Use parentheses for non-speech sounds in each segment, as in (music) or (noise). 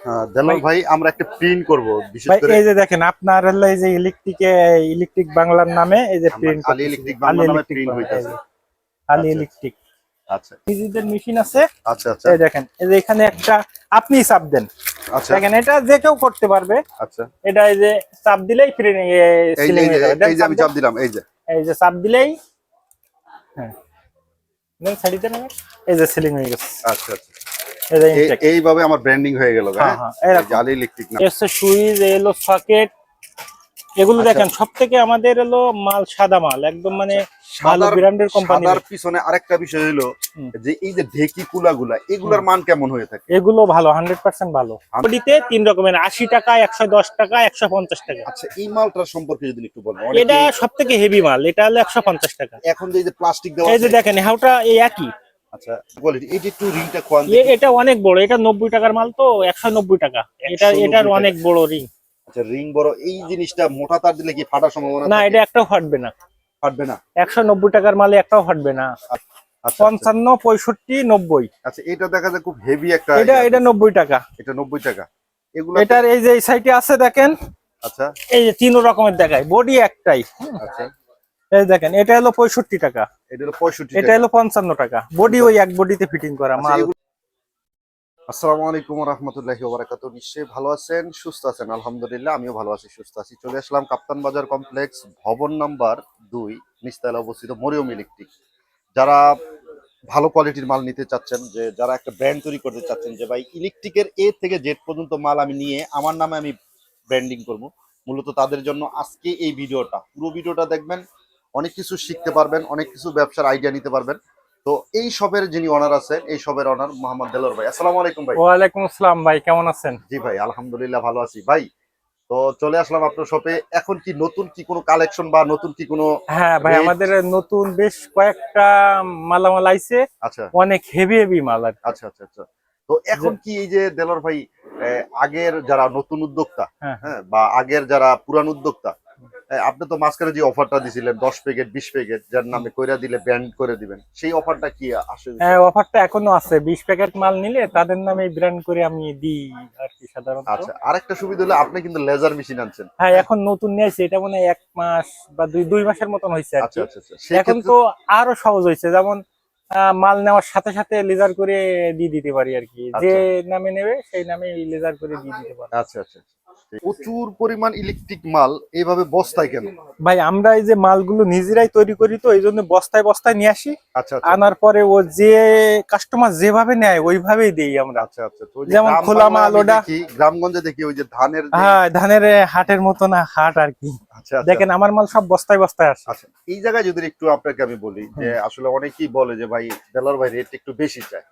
আহ, ভাই আমরা একটা প্রিন্ট করব বিশেষ করে এই যে দেখেন আপনার হলো এই যে ইলেকট্রিকে ইলেকট্রিক বাংলার নামে এই যে প্রিন্ট আলী ইলেকট্রিক বাংলা নামে প্রিন্ট হইতাছে। আলী আচ্ছা। ইলেকট্রিক আচ্ছা। ডিজিটাল মেশিন আছে। আচ্ছা আচ্ছা। এই দেখেন এই যে এখানে একটা আপনি চাপ দেন। আচ্ছা। দেখেন এটা যে কেউ করতে পারবে। আচ্ছা। এটা এই যে চাপ দিলেই প্রিন্ট এই যে সিলিং এই হয়ে যাবে। এই যে আমি চাপ দিলাম এই যে। এই যে চাপ দিলেই হ্যাঁ। দেন ছাড়িতে না এই যে সিলিং হয়ে গেছে। আচ্ছা আচ্ছা। এইভাবে আমার ব্র্যান্ডিং হয়ে গেল হ্যাঁ, হ্যাঁ? হ্যাঁ, ইলেকট্রিক না। এসে সুইচ এলো সকেট এগুলো আচ্ছা। দেখেন সব থেকে আমাদের হলো মাল সাদা মাল একদম মানে ভালো ব্র্যান্ডের কোম্পানি সাদার পিছনে আরেকটা বিষয় হলো যে এই যে ঢেকি কুলাগুলা এগুলার মান কেমন হয়ে থাকে? এগুলো ভালো হান্ড্রেড পার্সেন্ট ভালো। আম- বডিতে তিন রকমের আশি টাকা একশো দশ টাকা একশো পঞ্চাশ টাকা। আচ্ছা এই মালটার সম্পর্কে যদি একটু বলেন এটা সব থেকে হেভি মাল এটা হলো একশো পঞ্চাশ টাকা। এখন যে এই যে প্লাস্টিক দেওয়া এই যে দেখেন হাউটা এই একই। আচ্ছা কোয়ালিটি এই যে একটু রিংটা খোয়ান এটা অনেক বড় এটা নব্বই টাকার মাল তো একশো নব্বই টাকা। এটা এটার অনেক বড় রিং আচ্ছা রিং বড় এই জিনিসটা মোটা তার দিলে কি ফাটার সম্ভাবনা না এটা একটাও ফাটবে না। ফাটবে না? একশো নব্বই টাকার মালে একটাও ফাটবে না। আচ্ছা আচ্ছা। পঞ্চান্ন পঁয়ষট্টি নব্বই। আচ্ছা এটা দেখা যায় খুব হেভি একটা এটা এটা নব্বই টাকা। এটা নব্বই টাকা। এগুলো এটার এই যে এই সাইডে আছে দেখেন। আচ্ছা। এই যে তিন রকমের দেখায় বডি একটাই। আচ্ছা। এই দেখেন এটা হলো পঁয়ষট্টি টাকা। এটা হলো পঁয়ষট্টি এটা হলো পঞ্চান্ন টাকা। বডি ওই এক বডিতে ফিটিং করা আচ্ছা, মাল। আসসালামু আলাইকুম রহমতুল্লাহি ওবারাকাতু নিশ্চয়ই ভালো আছেন সুস্থ আছেন? আলহামদুলিল্লাহ আমিও ভালো আছি সুস্থ আছি। চলে আসলাম কাপ্তান বাজার কমপ্লেক্স ভবন নাম্বার দুই নিস্তালে অবস্থিত মরিয়ম ইলেকট্রিক। যারা ভালো কোয়ালিটির মাল নিতে চাচ্ছেন যে যারা একটা ব্র্যান্ড তৈরি করতে চাচ্ছেন যে ভাই ইলেকট্রিকের এ থেকে জেড পর্যন্ত মাল আমি নিয়ে আমার নামে আমি ব্র্যান্ডিং করব মূলত তাদের জন্য আজকে এই ভিডিওটা। পুরো ভিডিওটা দেখবেন অনেক কিছু শিখতে পারবেন অনেক কিছু ব্যবসার আইডিয়া নিতে পারবেন। তো এই সবের যিনি অনার আছেন এই সবের অনার মোহাম্মদ দেলোর ভাই। আসসালামু আলাইকুম ভাই। ওয়ালাইকুম আসসালাম ভাই কেমন আছেন? জি ভাই আলহামদুলিল্লাহ ভালো আছি। ভাই তো চলে আসলাম আপনার শপে এখন কি নতুন কি কোনো কালেকশন বা নতুন কি কোনো হ্যাঁ ভাই আমাদের নতুন বেশ কয়েকটা মালামাল আইছে। আচ্ছা। অনেক হেভি হেভি মাল আচ্ছা আচ্ছা আচ্ছা। তো এখন কি এই যে দেলোর ভাই আগের যারা নতুন উদ্যোক্তা হ্যাঁ। হ্যাঁ বা আগের যারা পুরান উদ্যোক্তা আপনি তো মাঝখানে যে অফারটা দিছিলেন দশ প্যাকেট বিশ প্যাকেট যার নামে কইরা দিলে ব্যান্ড করে দিবেন সেই অফারটা কি আসলে হ্যাঁ অফারটা এখনও আছে। বিশ প্যাকেট মাল নিলে তাদের নামে ব্র্যান্ড করে আমি দিই আর কি সাধারণত। আচ্ছা আরেকটা সুবিধা হলো আপনি কিন্তু লেজার মেশিন আনছেন। হ্যাঁ এখন নতুন নিয়েছে এটা মনে হয় এক মাস বা দুই দুই মাসের মতন হয়েছে আর আচ্ছা কি আচ্ছা আচ্ছা এখন তো আরও সহজ হয়েছে যেমন মাল নেওয়ার সাথে সাথে লেজার করে দিয়ে দিতে পারি আর কি। যে নামে নেবে সেই নামে লেজার করে দিয়ে দিতে পারি আচ্ছা আচ্ছা আচ্ছা। প্রচুর পরিমাণ ইলেকট্রিক মাল এইভাবে বস্তায় কেন? ভাই আমরা এই যে মালগুলো নিজেরাই তৈরি করি তো এই জন্য বস্তায় বস্তায় নিয়ে আসি। আচ্ছা আচ্ছা। আনার পরে ও যে কাস্টমার যেভাবে নেয় ওইভাবেই দেই আমরা। আচ্ছা আচ্ছা। যেমন খোলা মাল ওটা। গ্রামগঞ্জে দেখি ওই যে ধানের হ্যাঁ ধানের হাটের মতো না হাট আর কি। আচ্ছা আচ্ছা। দেখেন আমার মাল সব বস্তায় বস্তায় আসে। আচ্ছা এই জায়গায় যদি একটু আপনাকে আমি বলি যে আসলে অনেকেই বলে যে ভাই দেলার ভাই রেট একটু বেশি চায়।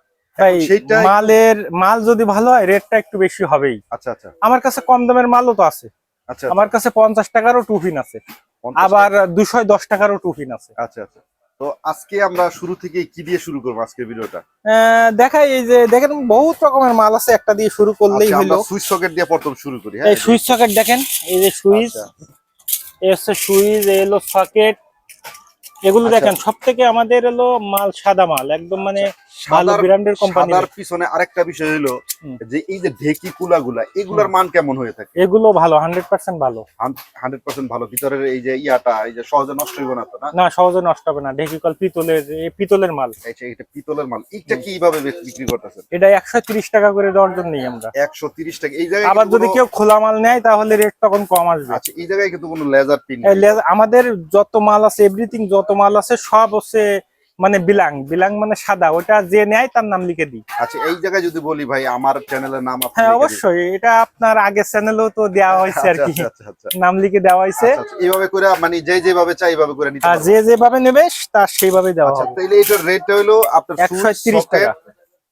মালের মাল যদি ভালো হয় রেটটা একটু বেশি হবেই। আচ্ছা আচ্ছা। আমার কাছে কম দামের মালও তো আছে। আচ্ছা আমার কাছে পঞ্চাশ টাকারও টুফিন আছে। আবার দুশো দশ টাকারও টুফিন আছে। আচ্ছা আচ্ছা। তো আজকে আমরা শুরু থেকে কি দিয়ে শুরু করব আজকের ভিডিওটা? দেখাই এই যে দেখেন বহুত রকমের মাল আছে একটা দিয়ে শুরু করলেই আচ্ছা, হলো। সুইচ সকেট দিয়ে প্রথম শুরু করি হ্যাঁ? এই সুইচ সকেট দেখেন এই যে সুইচ। আচ্ছা। এই হচ্ছে সুইচ এই হলো সকেট। এগুলো আচ্ছা। দেখেন সব থেকে আমাদের হলো মাল সাদা মাল। একদম মানে ভালো ব্র্যান্ডের কোম্পানি সাদার পিছনে আরেকটা বিষয় হলো যে এই যে ঢেকি কুলাগুলা এগুলার মান কেমন হয়ে থাকে? এগুলো ভালো হান্ড্রেড পার্সেন্ট ভালো। হান্ড্রেড পার্সেন্ট ভালো। ভিতরের এই যে ইয়াটা এই যে সহজে নষ্ট হইব না তো না? না সহজে নষ্ট হবে না। পিতলের এই পিতলের মাল। এটা পিতলের মাল কীভাবে বেচ- বিক্রি করতেছেন? এটা একশো তিরিশ টাকা করে আমরা। একশো তিরিশ টাকা এই জায়গায় আবার যদি কেউ খোলা মাল নেয় তাহলে রেট তখন কম আসবে। আচ্ছা এই জায়গায় কিন্তু কোনো লেজার পিন আমাদের যত মাল আছে এভরিথিং যত মাল আছে সব হচ্ছে মানে বিলাং বিলাং মানে সাদা ওটা যে নেয় তার নাম লিখে দিই। আচ্ছা এই জায়গায় যদি বলি ভাই আমার চ্যানেলের নাম আপনি হ্যাঁ অবশ্যই এটা আপনার আগের চ্যানেলেও তো দেওয়া হয়েছে আর আচ্ছা, কি। আচ্ছা, আচ্ছা, আচ্ছা। নাম লিখে দেওয়া হয়েছে। আচ্ছা, আচ্ছা, এইভাবে করে মানে যে যেভাবে চাই এইভাবে করে নিতে। যে যেভাবে নেবে তার সেইভাবে দেওয়া আচ্ছা হবে। তাইলে এটার রেটটা হলো আপনার একশো তিরিশ টাকা।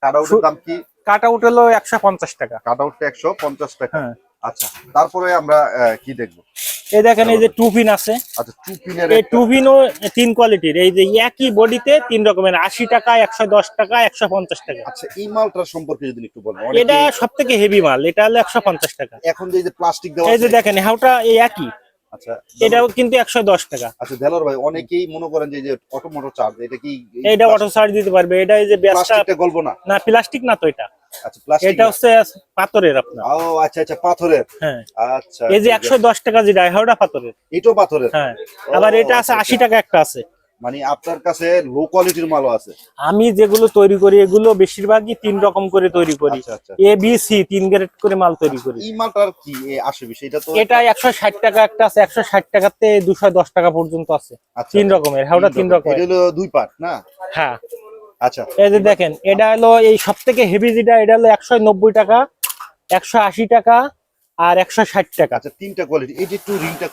কাট আউটের দাম কি? কাট আউট হলো একশো পঞ্চাশ টাকা। কাট আউটটা একশো পঞ্চাশ টাকা। হ্যাঁ। আচ্ছা তারপরে আমরা কি দেখব? এই দেখেন এই যে টু পিন আছে। আচ্ছা এই টু পিনও তিন কোয়ালিটির এই যে একই বডিতে তিন রকমের আশি টাকা একশো দশ টাকা একশো পঞ্চাশ টাকা। আচ্ছা এই মালটার সম্পর্কে যদি একটু বলেন এটা সব থেকে হেভি মাল এটা হলো একশো পঞ্চাশ টাকা। এখন যে প্লাস্টিক দেওয়া এই যে দেখেন হাওটা এই একই। আচ্ছা এটা কিন্তু একশো দশ টাকা। আচ্ছা দেলোর ভাই অনেকেই মনে করেন যে অটো মোটর চার্জ এটা কি এটা অটো চার্জ দিতে পারবে এটা এই যে ব্যাসটা প্লাস্টিকটা গল্প না? না প্লাস্টিক না তো এটা। আচ্ছা প্লাস্টিক এটা হচ্ছে পাথরের আপনার। ও আচ্ছা আচ্ছা পাথরের। হ্যাঁ। আচ্ছা এই যে ঠিক একশো আছে। দশ টাকা যেটা ওটা পাথরের। এটাও পাথরের? হ্যাঁ। আবার এটা আছে আচ্ছা, আশি টাকা একটা আছে। মানে আপনার কাছে লো কোয়ালিটির মালও আছে? আমি যেগুলো তৈরি করি এগুলো বেশিরভাগই তিন রকম করে তৈরি করি। এ বি সি তিন গ্রেড করে মাল তৈরি করি। এই মালটার কি আসে এটা তো এটা একশো ষাট টাকা একটা আছে একশো ষাট টাকাতে দুশো দশ টাকা পর্যন্ত আছে। আচ্ছা, তিন রকমের হ্যাঁ ওটা তিন রকমের। এটা হলো দুই পার্ট না? হ্যাঁ। আচ্ছা। এই যে দেখেন এটা হলো এই সব থেকে হেভি যেটা এটা হলো একশো নব্বই টাকা একশো আশি টাকা আর একশো ষাট টাকা। আচ্ছা তিনটা কোয়ালিটি এই যে একটু রিংটা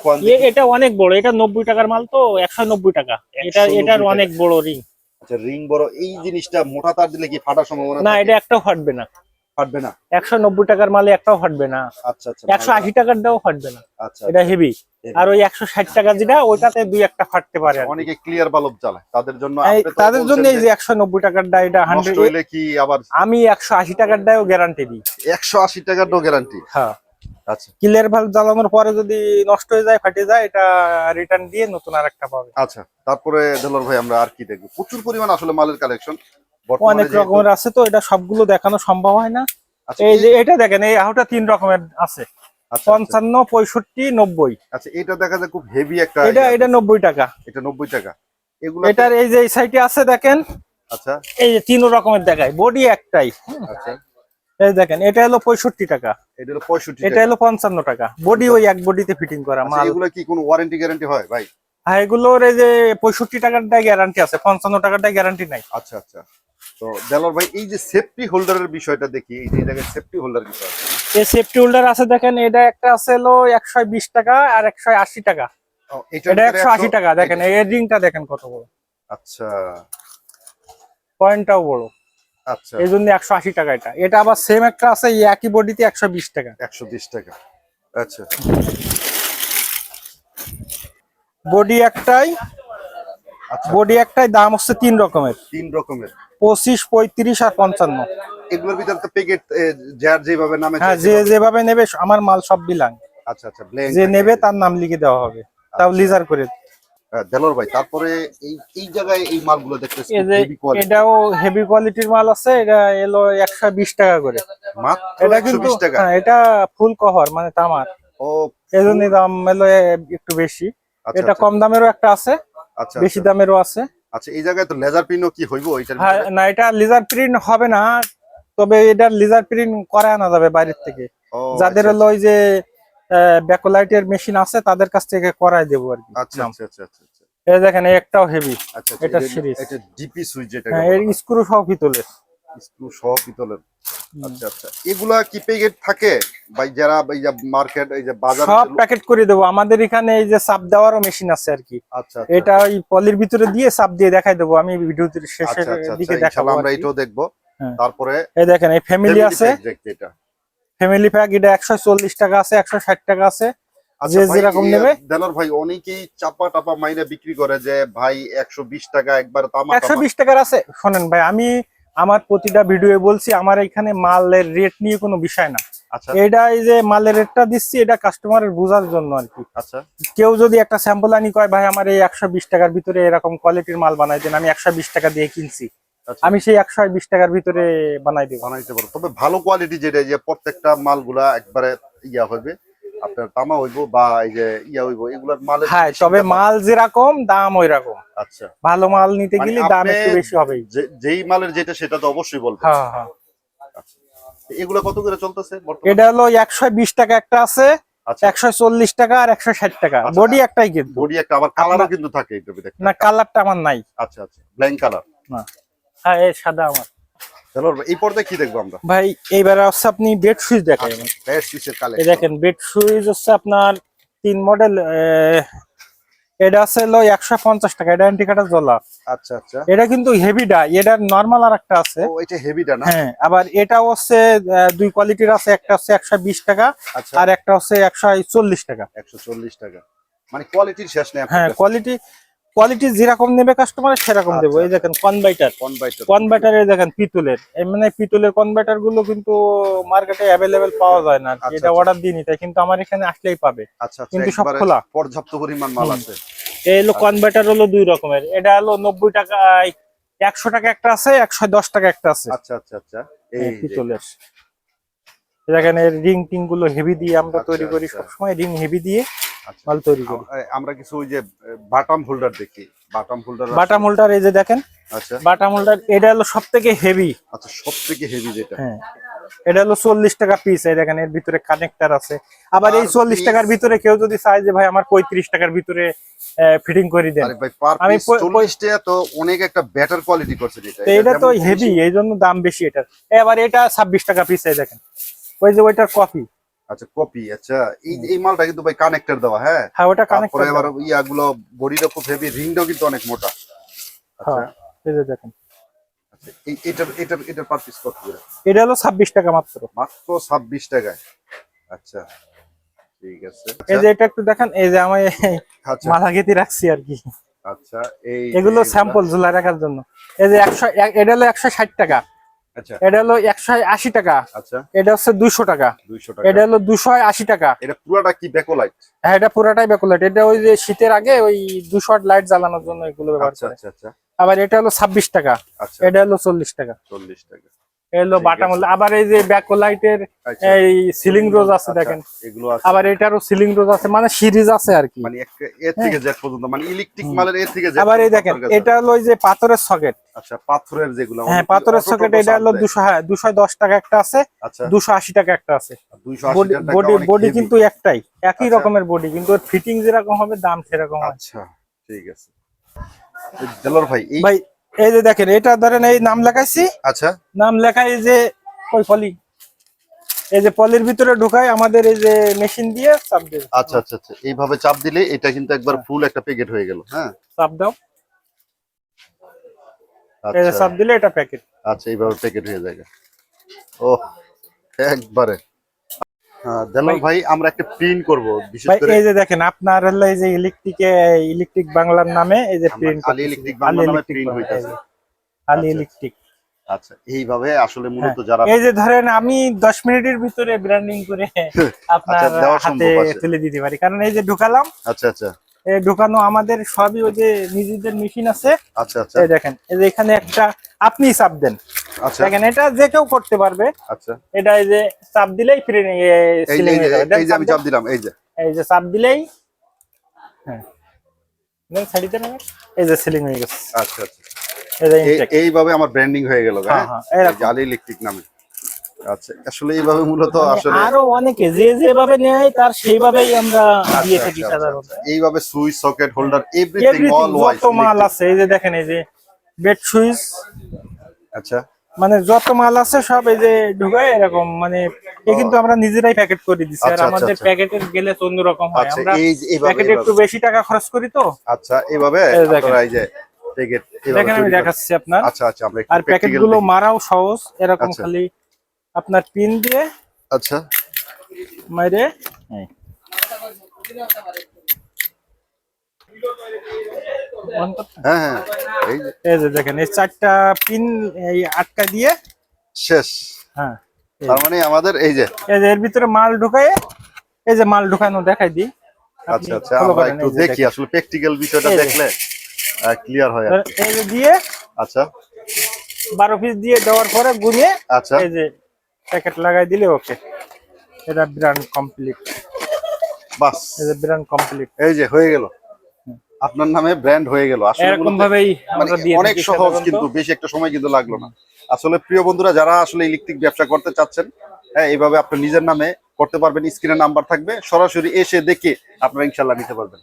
এটা অনেক বড় এটা নব্বই টাকার মাল তো একশো নব্বই টাকা। এটা এটার অনেক বড় রিং আচ্ছা রিং বড় এই জিনিসটা মোটা তার দিলে কি ফাটার সম্ভাবনা না এটা একটাও ফাটবে না। ফাটবে না? একশো নব্বই টাকার মালে একটাও ফাটবে না। আচ্ছা আচ্ছা একশো আশি ফাটবে না। আচ্ছা এটা হেভি আর ওই একশো ষাট টাকা যেটা ওইটাতে দুই একটা ফাটতে পারে অনেকে ক্লিয়ার বাল্ব চালায় তাদের জন্য তাদের জন্য এই যে একশো নব্বই এটা নষ্ট হান্ড্রেড হইলে কি আবার আমি একশো আশি টাকারটাও গ্যারান্টি দিই। একশো আশি টাকার গ্যারান্টি হ্যাঁ। আচ্ছা। ক্লিয়ার ভাল্ব জ্বালানোর পরে যদি নষ্ট হয়ে যায় ফাটে যায় এটা রিটার্ন দিয়ে নতুন আর একটা পাবে। আচ্ছা তারপরে দেলোর ভাই আমরা আর কি দেখব? প্রচুর পরিমাণ আসলে মালের কালেকশন অনেক রকমের আছে তো এটা সবগুলো দেখানো সম্ভব হয় না। আচ্ছা এই যে এটা দেখেন এই আহুটা তিন রকমের আছে। আচ্ছা, পঞ্চান্ন পঁয়ষট্টি নব্বই। আচ্ছা এটা দেখা যায় খুব হেভি একটা এটা এটা নব্বই টাকা। এটা নব্বই টাকা। এগুলো এটার এই যে এই সাইডে আছে দেখেন আচ্ছা। এই যে তিন রকমের দেখায় বডি একটাই। আচ্ছা। এই দেখেন এটা হলো পঁয়ষট্টি টাকা। এটা হলো পঁয়ষট্টি এটা হলো পঞ্চান্ন টাকা। বডি ওই এক বডিতে ফিটিং করা আচ্ছা, মাল। এগুলো কি কোনো ওয়ারেন্টি গ্যারান্টি হয় ভাই? আর এগুলোর এই যে পঁয়ষট্টি টাকারটাই গ্যারান্টি আছে পঞ্চান্ন টাকারটাই গ্যারান্টি নাই। আচ্ছা আচ্ছা। তো দেলোর ভাই এই যে সেফটি হোল্ডারের বিষয়টা দেখি এই যে এই সেফটি হোল্ডার আছে? এই সেফটি হোল্ডার আছে দেখেন এটা একটা আছে হলো একশো বিশ টাকা আর একশো আশি টাকা। এটা একশো আশি টাকা দেখেন এই রিংটা দেখেন কত বড়। আচ্ছা। পয়েন্টটাও বড়। এই জন্য একশো আশি টাকা এটা। এটা আবার সেম একটা আছে এই একই বডিতে একশো বিশ টাকা। একশো বিশ টাকা। আচ্ছা। বডি একটাই আচ্ছা। বডি একটাই দাম হচ্ছে তিন রকমের। তিন রকমের। পঁচিশ পঁয়ত্রিশ আর পঞ্চান্ন। এগুলোর ভিতরে তো প্যাকেট যার যেভাবে নামে হ্যাঁ যে যেভাবে নেবে আমার মাল সব বিলাং আচ্ছা আচ্ছা যে নেবে তার নাম লিখে দেওয়া হবে। তাও আচ্ছা। লিজার করে। দেলোর ভাই তারপরে এই এই জায়গায় এই মালগুলো দেখতেছি এটাও হেভি কোয়ালিটির মাল আছে এটা এলো একশো বিশ টাকা করে। মাত্র এটা কিন্তু টাকা? হ্যাঁ, এটা ফুল কভার মানে তামার। ও এই দাম এলো একটু বেশি। আচ্ছা এটা আচ্ছা, কম দামেরও একটা আছে আচ্ছা বেশি আচ্ছা। দামেরও আছে। আচ্ছা এই জায়গায় তো লেজার পিনও কি হইব এটার হ্যাঁ না এটা লিজার প্রিন্ট হবে না তবে এটার লিজার প্রিন্ট করে আনা যাবে বাইরের থেকে। যাদের হলো ওই যে ব্যাকলাইটের মেশিন আছে তাদের কাছ থেকে করাই দেবো আর কি। আচ্ছা আচ্ছা আচ্ছা আচ্ছা আচ্ছা। এই দেখেন একটাও হেভি আচ্ছা এটা এটা series। এটা ডিপি সুইচ যেটা হ্যাঁ এর স্ক্রু সহ পিতলের। স্ক্রু সহ পিতলের। আচ্ছা আচ্ছা। এগুলা কি প্যাকেট থাকে? ভাই যারা এই যে মার্কেট এই যে বাজার সব প্যাকেট করে দেবো। আমাদের এখানে এই যে চাপ দেওয়ারও মেশিন আছে আর কি। আচ্ছা এটা ওই পলির ভিতরে দিয়ে চাপ দিয়ে দেখাই দেবো। আমি ভিডিওতে শেষের আচ্ছা আচ্ছা দিকে আচ্ছা, দেখাবো আমরা এটাও দেখব। হ্যাঁ। তারপরে এই দেখেন এই ফ্যামিলি আছে। এটা। ফ্যামিলি প্যাক এটা একশো চল্লিশ টাকা আছে একশো ষাট টাকা আছে। আচ্ছা যে যেরকম নেবে। দেলোর ভাই অনেকেই চাপা টাপা মাইনে বিক্রি করে যে ভাই একশো বিশ টাকা একবার তামা একশো। বিশ টাকার আছে। শোনেন ভাই আমি আমার প্রতিটা ভিডিও বলছি আমার এখানে মালের রেট নিয়ে কোনো বিষয় না। আচ্ছা। এটা এই যে মালের রেটটা দিচ্ছি এটা কাস্টমারের বোঝার জন্য আর কি। আচ্ছা। কেউ যদি একটা স্যাম্পল আনি কয় ভাই আমার এই একশো বিশ টাকার ভিতরে এরকম কোয়ালিটির মাল বানাই দেন আমি একশো বিশ টাকা দিয়ে কিনছি। আমি সেই একশো বিশ টাকার ভিতরে বানাই দেবো। বানাইতে পারো। তবে ভালো কোয়ালিটি যেটা যে প্রত্যেকটা মালগুলা একবারে ইয়া হইবে আপনার তামা হইব বা এই যে ইয়া হইব এগুলার মাল হ্যাঁ তবে মাল যেরকম দাম ওই রকম আচ্ছা। ভালো মাল নিতে মানে গেলে দাম একটু বেশি হবে যেই মালের যেটা সেটা তো অবশ্যই বলব হ্যাঁ হ্যাঁ। এগুলা কত করে চলতেছে? এটা হলো একশো বিশ টাকা একটা আছে আচ্ছা। একশো চল্লিশ টাকা আর একশো ষাট টাকা। আচ্ছা। বডি একটাই কিন্তু। বডি একটা আবার কালারও কিন্তু থাকে না কালারটা আমার নাই। আচ্ছা আচ্ছা। ব্ল্যাঙ্ক কালার হ্যাঁ এই সাদা আমার। চলো এই পর্দায় কি দেখব আমরা? ভাই এইবারে হচ্ছে আপনি বেড সুইচ দেখাই পিসের দেখেন বেড সুইচ হচ্ছে আপনার তিন মডেল এটা আছে হলো একশো পঞ্চাশ টাকা এটা অ্যান্টিকাটা জ্বলা আচ্ছা আচ্ছা। এটা কিন্তু হেভি ডা এটার নর্মাল আর একটা আছে এটা হেভিটা না? হ্যাঁ আবার এটাও হচ্ছে দুই কোয়ালিটির আছে একটা হচ্ছে একশো বিশ টাকা আচ্ছা। আর একটা হচ্ছে একশো চল্লিশ টাকা। একশো চল্লিশ টাকা। মানে কোয়ালিটির শেষ নেই হ্যাঁ কোয়ালিটি কোয়ালিটি যেরকম নেবে কাস্টমার সেরকম দেবো। এই দেখেন কনভাইটার কনভার্টার কনভার্টারে দেখেন পিতলের। এই মানে পিতলের কনভার্টারগুলো কিন্তু মার্কেটে অ্যাভেলেবেল পাওয়া যায় না। আচ্ছা, এটা আচ্ছা। অর্ডার দিই তাই কিন্তু আমার এখানে আসলেই পাবে। আচ্ছা আচ্ছা কিন্তু সব খোলা। পর্যাপ্ত পরিমাণ মাল আছে। এই হলো কনভার্টার হলো দুই রকমের। এটা হলো নব্বই টাকা একশো টাকা একটা আছে একশো দশ টাকা একটা আছে। আচ্ছা আচ্ছা আচ্ছা। এই এই পিতলের। দেখেন এর রিং টিংগুলো হেভি দিয়ে আমরা আচ্ছা, তৈরি করি আচ্ছা। সবসময়। রিং হেভি দিয়ে আচ্ছা। মাল তৈরি করি। আমরা কিছু ওই যে বাটাম হোল্ডার দেখি। বাটাম হোল্ডার বাটা মোল্ডার এই যে দেখেন আচ্ছা। বাটা মোল্ডার এটা হলো সব থেকে হেভি আচ্ছা সব থেকে হেভি যেটা। হ্যাঁ এটা হলো চল্লিশ টাকা পিস এই দেখেন এর ভিতরে কানেক্টার আছে। আবার এই চল্লিশ টাকার ভিতরে কেউ যদি চায় যে ভাই আমার পঁয়ত্রিশ টাকার ভিতরে ফিটিং করে দেন। আমি পিস প- 40 টাকা তো অনেক একটা বেটার কোয়ালিটি করছে এটা তো হেভি এই জন্য দাম বেশি এটার। এবার এটা ছাব্বিশ টাকা পিস এই দেখেন। ওই যে ওইটার কপি আচ্ছা কপি আচ্ছা। এই এই মালটা কিন্তু ভাই কানেক্টর দেওয়া হ্যাঁ? হ্যাঁ ওটা তারপরে এবার ইয়াগুলো বডিটা খুব হেভি রিংটাও কিন্তু অনেক মোটা। আচ্ছা। হ্যাঁ এই যে দেখেন। আচ্ছা এই এটার এটার এটার পার পিস কত করে? এটা হলো ছাব্বিশ টাকা মাত্র। মাত্র 26 টাকায়। আচ্ছা ঠিক আছে। এই যে এটা একটু দেখেন এই যে আমি আচ্ছা। মাথা গেতি রাখছি আর কি। আচ্ছা এই এগুলো স্যাম্পল ঝুলা রাখার জন্য। এই যে একশো এ- এটা হলো একশো ষাট টাকা। আচ্ছা এটা হলো একশো আশি টাকা। আচ্ছা। এটা হচ্ছে দুইশো টাকা। এটা হলো দুশো আশি টাকা। এটা পুরোটা কি ব্যাকলাইট হ্যাঁ এটা পুরাটাই এটা ওই যে শীতের আগে ওই দুশো লাইট জ্বালানোর জন্য এগুলো ব্যবহার আচ্ছা করে। আচ্ছা আচ্ছা। আবার এটা হলো ছাব্বিশ টাকা। আচ্ছা। এটা হলো চল্লিশ টাকা। 40 টাকা। এটা হলো বাটা আছে। আবার এই যে ব্যাকলাইটের আচ্ছা। এই সিলিং রোজ আছে আচ্ছা, দেখেন। এগুলো আছে। আবার এটারও সিলিং রোজ আছে মানে সিরিজ আছে আর কি। মানে এর থেকে জেড পর্যন্ত মানে ইলেকট্রিক মালের এর থেকে জেড আবার এই দেখেন এটা হলো যে পাথরের সকেট আচ্ছা পাথরের যেগুলো হ্যাঁ পাথরের সকেট এটা হলো sound দেয়। দুশো হ্যাঁ দুশো দশ টাকা একটা আছে আচ্ছা। দুশো আশি টাকা একটা আছে। 280 বডি টাকা বডি বডি কিন্তু একটাই একই আচ্ছা। রকমের বডি কিন্তু ফিটিং যেরকম হবে দাম সেরকম আচ্ছা ঠিক আছে। এই ভাই এই ভাই এই যে দেখেন এটা ধরেন এই নাম লেখাইছি। আচ্ছা। নাম লেখা এই যে ওই পলি। এই যে পলির ভিতরে ঢুকায় আমাদের এই যে মেশিন দিয়ে চাপ দেবে। আচ্ছা আচ্ছা আচ্ছা। এইভাবে চাপ দিলে এটা কিন্তু একবার ফুল একটা প্যাকেট হয়ে গেল হ্যাঁ? চাপ দাও। এই যে আচ্ছা। চাপ দিলে এটা প্যাকেট আচ্ছা এইভাবে প্যাকেট হয়ে যায়। ও একবারে। হ্যাঁ, ভাই আমরা একটা প্রিন্ট করব বিশেষ ভাই করে এই যে দেখেন আপনার হলো এই যে ইলেকট্রিকে ইলেকট্রিক বাংলার নামে এই যে আমার প্রিন্ট আলী ইলেকট্রিক বাংলা নামে print হইতাছে। আলী আচ্ছা। ইলেকট্রিক আচ্ছা এইভাবে আসলে মূলত যারা এই যে ধরেন আমি দশ মিনিটের ভিতরে ব্র্যান্ডিং করে (laughs) আপনার আচ্ছা, হাতে সম্ভব তুলে দিতে পারি। কারণ এই যে ঢুকালাম আচ্ছা আচ্ছা। এই ঢুকানো আমাদের সবই ওই যে নিজেদের মেশিন আছে। আচ্ছা আচ্ছা। এই দেখেন এই যে এখানে একটা আপনি চাপ দেন। দেখেন এটা যে কেউ করতে পারবে। আচ্ছা। এটা এই যে চাপ দিলেই ফ্রি সিলিং হয়ে যাবে। এই যে আমি চাপ দিলাম এই যে। এই যে চাপ দিলেই হ্যাঁ। দেন ছাড়িতে নেবে এই যে সিলিং হয়ে গেছে। আচ্ছা আচ্ছা। এই এই- intake। এইভাবে আমার ব্র্যান্ডিং হয়ে গেল হ্যাঁ, হ্যাঁ, জালি ইলেকট্রিক নামে। আচ্ছা আসলে এইভাবে মূলত আসলে আরও অনেকে যে যেভাবে নেয় তার সেইভাবেই আমরা দিয়ে আচ্ছা, থাকি আচ্ছা, সাধারণত। আচ্ছা। এইভাবে switch socket holder everything everything all wise যত মাল আছে এই যে দেখেন এই যে বেড সুইচ আচ্ছা। মানে যত মাল আছে সব এই যে ঢুকায় এরকম মানে এ কিন্তু আমরা নিজেরাই প্যাকেট করে দিচ্ছি। আর আচ্ছা, আচ্ছা, আমাদের আচ্ছা। প্যাকেটের গেলে অন্যরকম হয়। আচ্ছা আমরা প্যাকেটে একটু বেশি টাকা খরচ করি তো? আচ্ছা এইভাবে আপনারা এই যে প্যাকেট দেখেন আমি দেখাচ্ছি আপনার। আচ্ছা আচ্ছা আমরা আর প্যাকেটগুলো মারাও সহজ। এরকম আচ্ছা। খালি আপনার পিন দিয়ে আচ্ছা। মাইরে করতে- হ্যাঁ হ্যাঁ। এই যে দেখেন এই চারটা পিন এই আটকা দিয়ে শেষ। হ্যাঁ তার মানে আমাদের এই যে এই যে এর ভিতরে মাল ঢুকায় এই যে মাল ঢুকানো দেখাই দিই। আচ্ছা আচ্ছা আমরা একটু দেখি আসলে প্র্যাকটিক্যাল বিষয়টা দেখলে ক্লিয়ার হয় এই যে দিয়ে আচ্ছা। বারো পিস দিয়ে দেওয়ার পরে গুনে আচ্ছা। এই যে প্যাকেট লাগাই দিলে ওকে এটা ব্র্যান্ড কমপ্লিট বাস। এই যে ব্র্যান্ড কমপ্লিট এই যে হয়ে গেল। আপনার নামে ব্র্যান্ড হয়ে গেল। আসলে এরকম ভাবেই মানে অনেক সহজ কিন্তু বেশি একটা সময় কিন্তু লাগল না। আসলে প্রিয় বন্ধুরা যারা আসলে ইলেকট্রিক ব্যবসা করতে চাচ্ছেন হ্যাঁ এইভাবে আপনার নিজের নামে করতে পারবেন স্ক্রিনে নাম্বার থাকবে। সরাসরি এসে দেখে আপনারা ইনশাল্লাহ নিতে পারবেন।